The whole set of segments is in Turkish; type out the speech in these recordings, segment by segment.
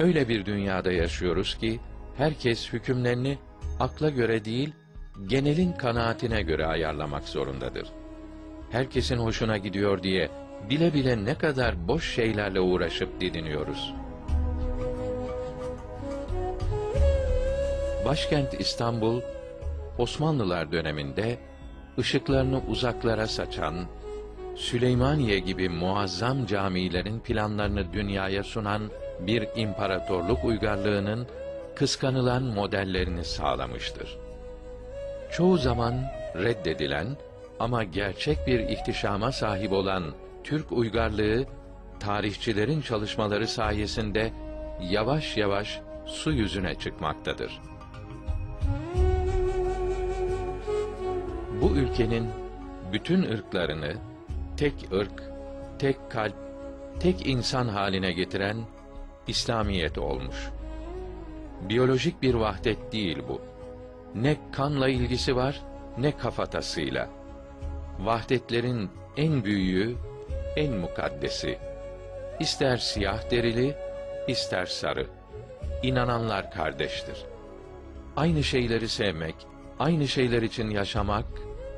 Öyle bir dünyada yaşıyoruz ki herkes hükümlerini akla göre değil, genelin kanaatine göre ayarlamak zorundadır. Herkesin hoşuna gidiyor diye bile bile ne kadar boş şeylerle uğraşıp didiniyoruz. Başkent İstanbul, Osmanlılar döneminde ışıklarını uzaklara saçan, Süleymaniye gibi muazzam camilerin planlarını dünyaya sunan bir imparatorluk uygarlığının kıskanılan modellerini sağlamıştır. Çoğu zaman reddedilen ama gerçek bir ihtişama sahip olan Türk uygarlığı, tarihçilerin çalışmaları sayesinde yavaş yavaş su yüzüne çıkmaktadır. Bu ülkenin bütün ırklarını tek ırk, tek kalp, tek insan haline getiren İslamiyet olmuş. Biyolojik bir vahdet değil bu. Ne kanla ilgisi var, ne kafatasıyla. Vahdetlerin en büyüğü, en mukaddesi. İster siyah derili, ister sarı. İnananlar kardeştir. Aynı şeyleri sevmek, aynı şeyler için yaşamak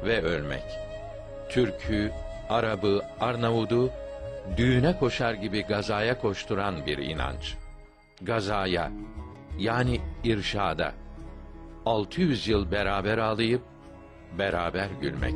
ve ölmek. Türk'ü, Arap'ı, Arnavud'u düğüne koşar gibi gazaya koşturan bir inanç. Gazaya, yani irşada. 600 yıl beraber ağlayıp beraber gülmek.